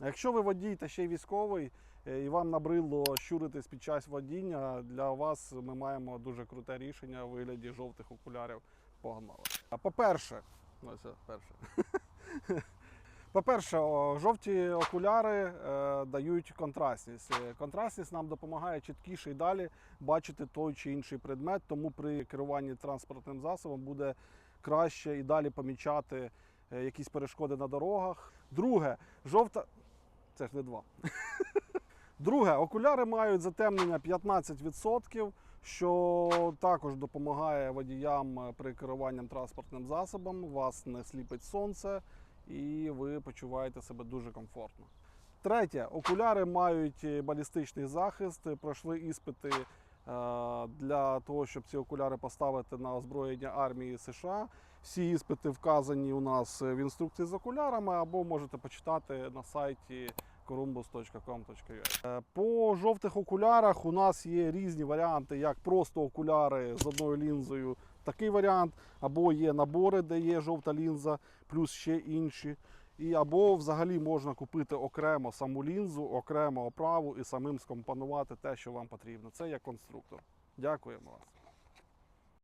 Якщо ви водій та ще й військовий, е, і вам набридло щуритись під час водіння, для вас ми маємо дуже круте рішення у вигляді жовтих окулярів. Погнали. А по-перше, це перше. По-перше, жовті окуляри е, дають контрастність. Е, Контрастність нам допомагає чіткіше і далі бачити той чи інший предмет, тому при керуванні транспортним засобом буде краще і далі помічати якісь перешкоди на дорогах. Друге, жовта. Це ж не два. Друге, окуляри мають затемнення 15%, що також допомагає водіям при керуванні транспортним засобом. Вас не сліпить сонце і ви почуваєте себе дуже комфортно. Третє, окуляри мають балістичний захист, пройшли іспити для того, щоб ці окуляри поставити на озброєння армії США. Всі іспити вказані у нас в інструкції з окулярами, або можете почитати на сайті columbus.com.ua. Е, По жовтих окулярах у нас є різні варіанти, як просто окуляри з одною лінзою, такий варіант, або є набори, де є жовта лінза, плюс ще інші. І або взагалі можна купити окремо саму лінзу, окремо оправу і самим скомпонувати те, що вам потрібно. Це як конструктор. Дякуємо вас.